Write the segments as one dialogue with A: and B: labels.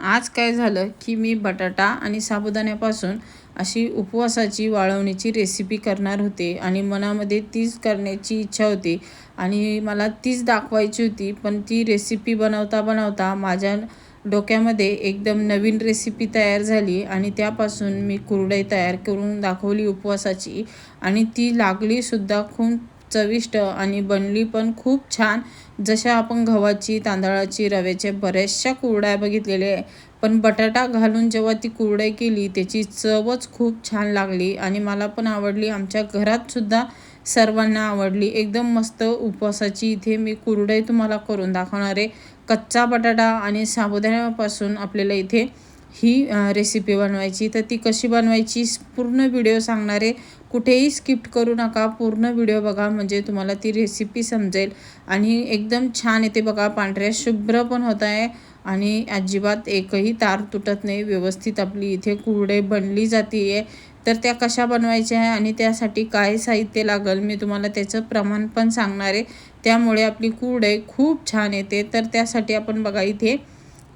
A: आज काय झालं की मी बटाटा आणि साबुदाण्यापासून अशी उपवासाची वाळवणीची रेसिपी करणार होते आणि मनामध्ये तीच करण्याची इच्छा होती आणि मला तीच दाखवायची होती पण ती रेसिपी बनवता बनवता माझ्या डोक्यामध्ये एकदम नवीन रेसिपी तयार झाली आणि त्यापासून मी कुरडई तयार करून दाखवली उपवासाची आणि ती लागलीसुद्धा खूप चविष्ट आणि बनली पण खूप छान. जशा आपण गव्हाची तांदळाची रव्याच्या बऱ्याचशा कुरड्या बघितलेल्या आहे पण बटाटा घालून जेव्हा ती कुरडई केली त्याची चवच खूप छान लागली आणि मला पण आवडली. आमच्या घरातसुद्धा सर्वांना आवडली. एकदम मस्त उपवासाची इथे मी कुरडई तुम्हाला करून दाखवणार आहे. कच्चा बटाटा आणि साबुदाण्यापासून आपल्याला इथे ही रेसिपी बनवायची. तर ती कशी बनवायची पूर्ण व्हिडिओ सांगणारे. कुठेही स्किप्ट करू नका. पूर्ण व्हिडिओ बघा. म्हणजे तुम्हाला ती रेसिपी समजेल. आणि एकदम छान येते बघा. पांढऱ्या शुभ्र पण होत आहे. आणि अजिबात एकही तार तुटत नाही. व्यवस्थित आपली इथे कुरडे बनली जाते आहे तर त्या कशा बनवायच्या आहे? आणि त्यासाठी काय साहित्य लागेल? मी तुम्हाला त्याचं प्रमाण पण सांगणार. आहे त्यामुळे आपली कुरडे खूप छान येते. तर त्यासाठी आपण बघा इथे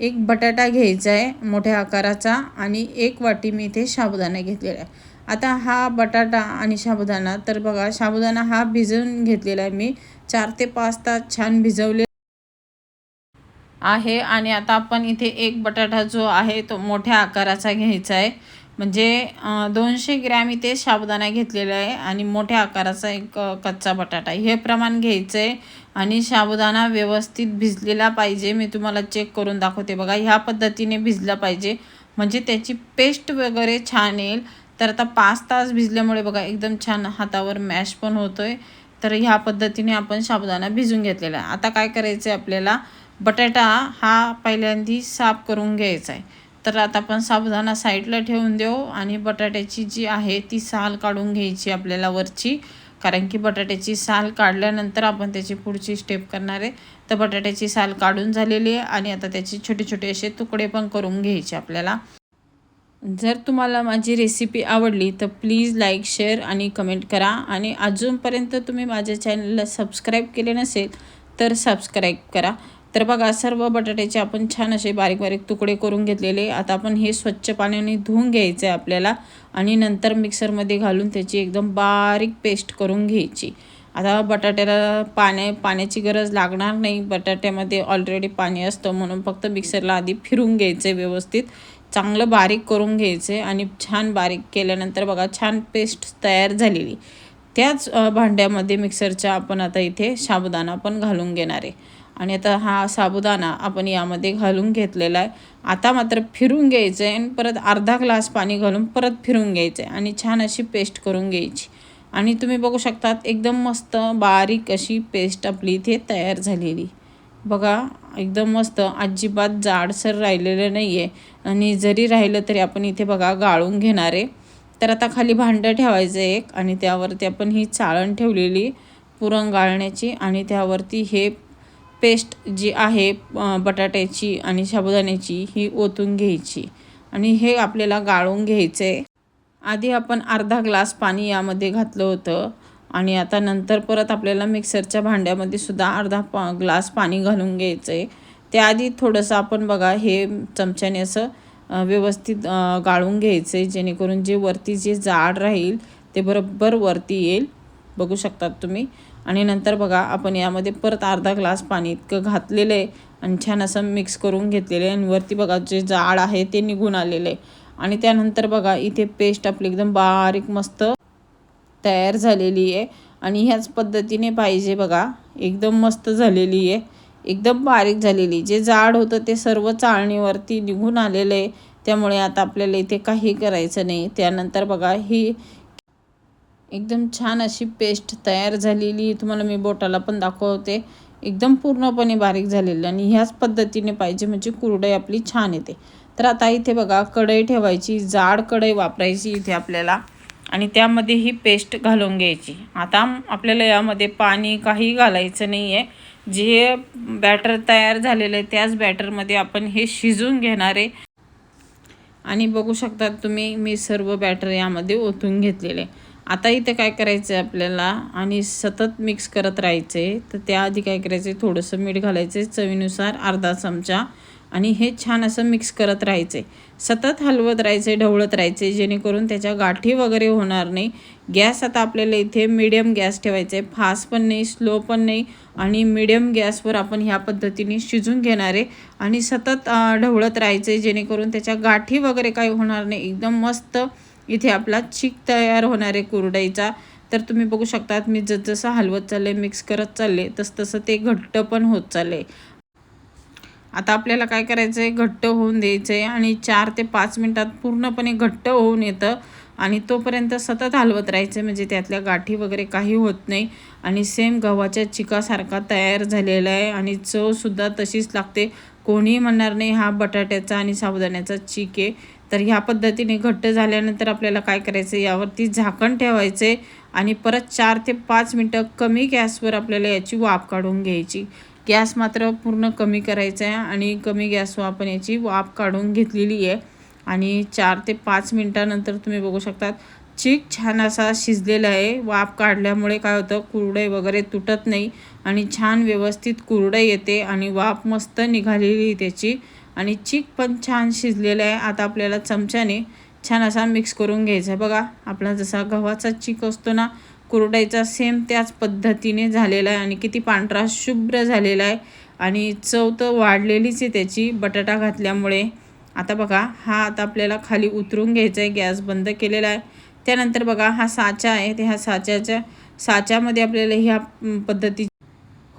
A: एक बटाटा घ्यायचा आहे मोठ्या आकाराचा आणि एक वाटी मी इथे साबुदाणा घेतलेला आहे. आता हा बटाटा आणि साबुदाणा तर बघा साबुदाणा हा भिजवून घेतलेला आहे मी. चार ते पाच तास छान भिजवले आहे आणि आता आपण इथे एक बटाटा जो आहे तो मोठ्या आकाराचा घ्यायचा आहे म्हणजे दोनशे ग्रॅम इथे साबुदाणा घेतलेला आहे आणि मोठ्या आकाराचा एक कच्चा बटाटा हे प्रमाण घ्यायचं आहे आणि साबुदाणा व्यवस्थित भिजलेला पाहिजे. मी तुम्हाला चेक करून दाखवते बघा. ह्या पद्धतीने भिजला पाहिजे. म्हणजे त्याची पेस्ट वगैरे छान येईल. तर आता पाच तास भिजल्यामुळे बघा एकदम छान हातावर मॅश पण होतो आहे तर ह्या पद्धतीने आपण साबुदाणा भिजून घेतलेला आहे. आता काय करायचं आहे आपल्याला? बटाटा हा पहिल्यांदी साफ करून घ्यायचा आहे तर आता आपण साबुदाणा साईडला ठेवून देऊ आणि बटाट्याची जी आहे ती साल काढून घ्यायची आपल्याला वरची. कारण की बटाट्याची साल काढल्यानंतर आपण त्याची पुढची स्टेप करणार आहे. तर बटाट्याची साल काढून झालेली आहे आणि आता त्याचे छोटे छोटे असे तुकडे पण करून घ्यायचे आपल्याला. जर तुम्हाला माझी रेसिपी आवडली तर प्लीज लाईक शेअर आणि कमेंट करा. आणि अजूनपर्यंत तुम्ही माझ्या चॅनलला सबस्क्राईब केले नसेल तर सबस्क्राईब करा. तर बघा सर्व बटाट्याचे आपण छान असे बारीक बारीक तुकडे करून घेतलेले. आता आपण हे स्वच्छ पाण्याने धुवून घ्यायचं आहे आपल्याला आणि नंतर मिक्सरमध्ये घालून त्याची एकदम बारीक पेस्ट करून घ्यायची. आता बटाट्याला पाण्या पाण्याची गरज लागणार नाही. बटाट्यामध्ये ऑलरेडी पाणी असतं म्हणून फक्त मिक्सरला आधी फिरून घ्यायचं आहे व्यवस्थित. चांगलं बारीक करून घ्यायचं आणि छान बारीक केल्यानंतर बघा छान पेस्ट तयार झालेली. त्याच भांड्यामध्ये मिक्सरच्या आपण आता इथे साबुदाणा पण घालून घेणार आहे. आणि आता हा साबुदाणा आपण यामध्ये घालून घेतलेला आहे. आता मात्र फिरून घ्यायचं आहे आणि परत अर्धा ग्लास पाणी घालून परत फिरून घ्यायचं आहे आणि छान अशी पेस्ट करून घ्यायची. आणि तुम्ही बघू शकतात एकदम मस्त बारीक अशी पेस्ट आपली इथे तयार झालेली. बघा एकदम मस्त अजिबात जाडसर राहिलेलं नाही आहे आणि जरी राहिलं तरी आपण इथे बघा गाळून घेणार आहे. तर आता खाली भांडं ठेवायचं एक आणि त्यावरती आपण ही चाळण ठेवलेली पुरण गाळण्याची आणि त्यावरती हे पेस्ट जी आहे बटाट्याची आणि साबुदाण्याची ही ओतून घ्यायची आणि हे आपल्याला गाळून घ्यायचं. आहे आधी आपण अर्धा ग्लास पाणी यामध्ये घातलं होतं आणि आता नंतर परत आपल्याला मिक्सरच्या भांड्यामध्ये सुद्धा अर्धा पा ग्लास पाणी घालून घ्यायचं. आहे त्याआधी थोडंसं आपण बघा हे चमच्याने असं व्यवस्थित गाळून घ्यायचं आहे जेणेकरून जे वरती जे जाड राहील ते बरोबर वरती येईल. बघू शकतात तुम्ही. आणि नंतर बघा आपण यामध्ये परत अर्धा ग्लास पाणी इतकं घातलेलं आहे आणि छान असं मिक्स करून घेतलेलं आहे. आणि वरती बघा जे जाड आहे ते निघून आलेलं आहे. आणि त्यानंतर बघा इथे पेस्ट आपली एकदम बारीक मस्त तयार झालेली आहे. आणि ह्याच पद्धतीने पाहिजे बघा एकदम मस्त झालेली आहे. एकदम बारीक झालेली. जे जाड होतं ते सर्व चाळणीवरती निघून आलेलं आहे. त्यामुळे आता आपल्याला इथे काही करायचं नाही. त्यानंतर बघा ही एकदम छान अशी पेस्ट तयार झालेली. तुम्हाला मी बोटाला पण दाखवते. एकदम पूर्णपणे बारीक झालेली आणि ह्याच पद्धतीने पाहिजे म्हणजे कुरडई आपली छान येते. तर आता इथे बघा कढई ठेवायची जाड कढई वापरायची इथे आपल्याला. आणि त्यामध्ये ही पेस्ट घालून घ्यायची. आता आपल्याला यामध्ये पाणी काही घालायचं नाही आहे जे बॅटर तयार झालेलं आहे त्याच बॅटरमध्ये आपण हे शिजून घेणार आहे. आणि बघू शकतात तुम्ही मी सर्व बॅटर यामध्ये ओतून घेतलेले. आहे आता इथे काय करायचं आहे आपल्याला आणि सतत मिक्स करत राहायचं आहे तर त्याआधी काय करायचं आहे थोडंसं मीठ घालायचं आहे चवीनुसार अर्धा चमचा आणि हे छान असं मिक्स करत राहायचं आहे सतत हलवत राहायचं आहे ढवळत राहायचं आहे जेणेकरून त्याच्या गाठी वगैरे होणार नाही. गॅस आता आपल्याला इथे मिडियम गॅस ठेवायचा आहे फास्ट पण नाही स्लो पण नाही आणि मिडियम गॅसवर आपण ह्या पद्धतीने शिजून घेणार आहे. आणि सतत ढवळत राहायचं आहे जेणेकरून त्याच्या गाठी वगैरे काही होणार नाही. एकदम मस्त इथे आपला चीक तयार होणार आहे कुरडईचा. तर तुम्ही बघू शकतात मी जसजसं हलवत चालले मिक्स करत चालले तसतसं ते घट्ट पण होत चालले. आता आपल्याला काय करायचं आहे घट्ट होऊन द्यायचं आहे आणि चार ते पाच मिनटात पूर्णपणे घट्ट होऊन येतं आणि तोपर्यंत सतत हलवत राहायचं. म्हणजे त्यातल्या गाठी वगैरे काही होत नाही आणि सेम गव्हाच्या चिकासारखा तयार झालेला आहे आणि चवसुद्धा तशीच लागते. कोणीही म्हणणार नाही हा बटाट्याचा आणि साबुदाण्याचा चीक आहे. तर ह्या पद्धतीने घट्ट झाल्यानंतर आपल्याला काय करायचं? यावरती झाकण ठेवायचं आहे आणि परत चार ते पाच मिनटं कमी गॅसवर आपल्याला याची वाफ काढून घ्यायची. गॅस मात्र पूर्ण कमी करायचा आहे आणि कमी गॅसवर आपण याची वाफ काढून घेतलेली आहे. आणि चार ते पाच मिनटानंतर तुम्ही बघू शकतात चीक छान असा शिजलेला आहे. वाफ काढल्यामुळे काय होतं? कुरडे वगैरे तुटत नाही आणि छान व्यवस्थित कुरडे येते आणि वाफ मस्त निघालेली आहे त्याची. आणि चीक पण छान शिजलेलं आहे. आता आपल्याला चमच्याने छान असा मिक्स करून घ्यायचा आहे. बघा आपला जसा गव्हाचा चीक असतो ना कुरडाईचा सेम त्याच पद्धतीने झालेला आहे आणि किती पांढरा शुभ्र झालेला आहे. आणि चव तर वाढलेलीच आहे त्याची बटाटा घातल्यामुळे. आता बघा हा आता आपल्याला खाली उतरून घ्यायचा आहे. गॅस बंद केलेला आहे. त्यानंतर बघा हा साचा आहे. ते ह्या साच्याच्या साच्यामध्ये आपल्याला ह्या पद्धती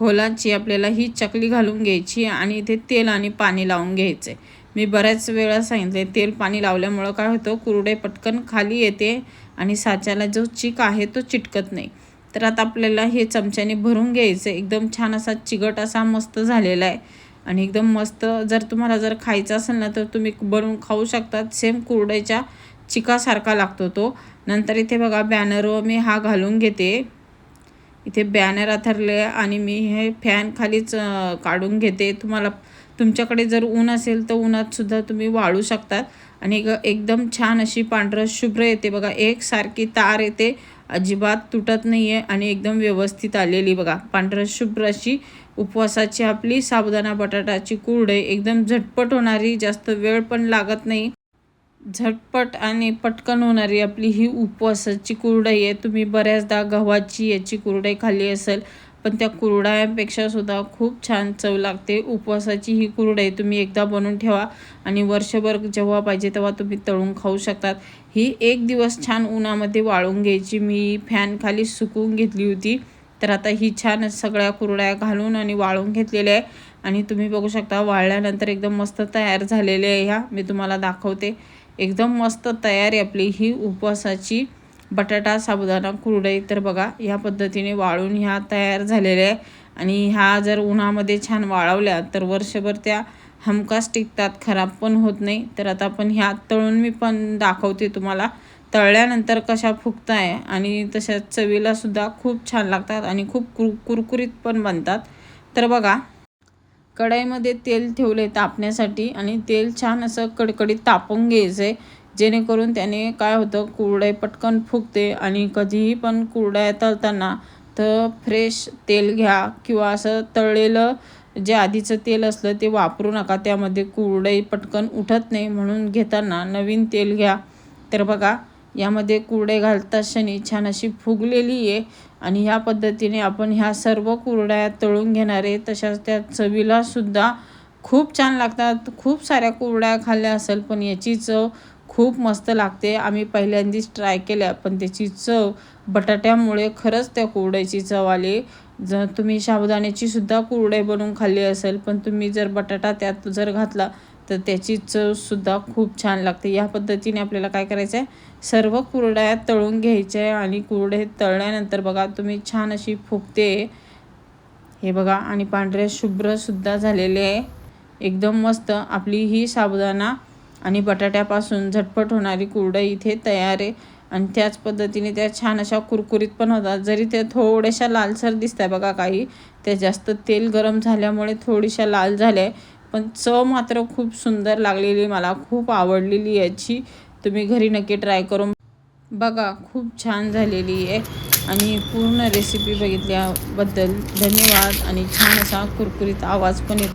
A: खोलाची आपल्याला ही चकली घालून घ्यायची आणि इथे तेल आणि पाणी लावून घ्यायचं. आहे मी बऱ्याच वेळा सांगितले तेल पाणी लावल्यामुळं काय होतं कुरडे पटकन खाली येते आणि साच्याला जो चिक आहे तो चिटकत नाही. तर आता आपल्याला हे चमच्याने भरून घ्यायचं. आहे एकदम छान असा चिगट असा मस्त झालेला आहे. आणि एकदम मस्त जर तुम्हाला जर खायचं असेल ना तर तुम्ही बनवून खाऊ शकतात. सेम कुरड्याच्या चिकासारखा लागतो तो. नंतर इथे बघा बॅनरवर मी हा घालून घेते. इथे बॅनर अथरले आणि मी हे फॅन खालीच काढून घेते. तुम्हाला तुमच्याकडे जर ऊन असेल तर उन्हात सुद्धा तुम्ही वाळू शकतात. आणि ग एकदम छान अशी पांढरं शुभ्र येते बघा. एकसारखी तार येते. अजिबात तुटत नाही आहे आणि एकदम व्यवस्थित आलेली बघा. पांढरं शुभ्र अशी उपवासाची आपली साबुदाणा बटाटाची कुरडे एकदम झटपट होणारी जास्त वेळ पण लागत नाही. झटपट आणि पटकन होणारी आपली ही उपवासाची कुरडई आहे. तुम्ही बऱ्याचदा गव्हाची याची कुरडई खाल्ली असेल पण त्या कुरड्यांपेक्षा सुद्धा खूप छान चव लागते. उपवासाची ही कुरडई तुम्ही एकदा बनवून ठेवा आणि वर्षभर जेव्हा पाहिजे तेव्हा तुम्ही तळून खाऊ शकतात. ही एक दिवस छान उन्हामध्ये वाळून घ्यायची. मी फॅन खाली सुकवून घेतली होती. तर आता ही छान सगळ्या कुरड्या घालून आणि वाळून घेतलेल्या आहे. आणि तुम्ही बघू शकता वाळल्यानंतर एकदम मस्त तयार झालेले आहे ह्या. मी तुम्हाला दाखवते. एकदम मस्त तयारी आपली. ही उपवासाची बटाटा साबुदाणा कुरडई. तर बघा ह्या पद्धतीने वाळून ह्या तयार झालेल्या आहे. आणि ह्या जर उन्हामध्ये छान वाळवल्या तर वर्षभर त्या हमखास टिकतात. खराब पण होत नाही. तर आता आपण ह्या तळून मी पण दाखवते तुम्हाला. तळल्यानंतर कशा फुगताय आणि तशा चवीलासुद्धा खूप छान लागतात आणि खूप कुर कुरकुरीत पण बनतात. तर बघा कढईमध्ये तेल ठेवले तापण्यासाठी आणि तेल छान असं कडकडीत तापून घ्यायचं आहे जेणेकरून त्याने काय होतं कुरडई पटकन फुगते आणि कधीही पण कुरड्या तळताना तर फ्रेश तेल घ्या किंवा असं तळलेलं जे आधीचं तेल असलं ते वापरू नका. त्यामध्ये कुरडई पटकन उठत नाही म्हणून घेताना नवीन तेल घ्या. तर बघा यामध्ये कुरडे घालता क्षणी छान अशी फुगलेली आहे. आणि ह्या पद्धतीने आपण ह्या सर्व कुरड्या तळून घेणार आहे. तशाच त्या चवीला सुद्धा खूप छान लागतात. खूप साऱ्या कुरड्या खाल्ल्या असेल पण याची चव खूप मस्त लागते. आम्ही पहिल्यांदाच ट्राय केल्या पण त्याची चव बटाट्यामुळे खरंच त्या कुरड्याची चव आली. जर तुम्ही साबुदाण्याची सुद्धा कुरडे बनवून खाल्ली असेल पण तुम्ही जर बटाटा त्यात जर घातला तर त्याची चवसुद्धा खूप छान लागते. या पद्धतीने आपल्याला काय करायचं आहे सर्व कुरड्या तळून घ्यायच्या आहे आणि कुरडे तळल्यानंतर बघा तुम्ही छान अशी फुगते. हे बघा आणि पांढरे शुभ्रसुद्धा झालेले आहे. एकदम मस्त. आपली ही साबुदाणा आणि बटाट्यापासून झटपट होणारी कुरडं इथे तयार आहे. आणि त्याच पद्धतीने त्या छान अशा कुरकुरीत पण होतात. जरी त्या थोड्याशा लालसर दिसत आहे बघा काही. त्या जास्त तेल गरम झाल्यामुळे थोडीशा लाल झाल्या पण चव मात्र खूप सुंदर लागलेली मला खूप आवडलेली याची. तुम्ही घरी नक्की ट्राय करून बघा खूप छान झालेली आहे. आणि पूर्ण रेसिपी बघितल्याबद्दल धन्यवाद. आणि छान असा कुरकुरीत आवाज पण येतो.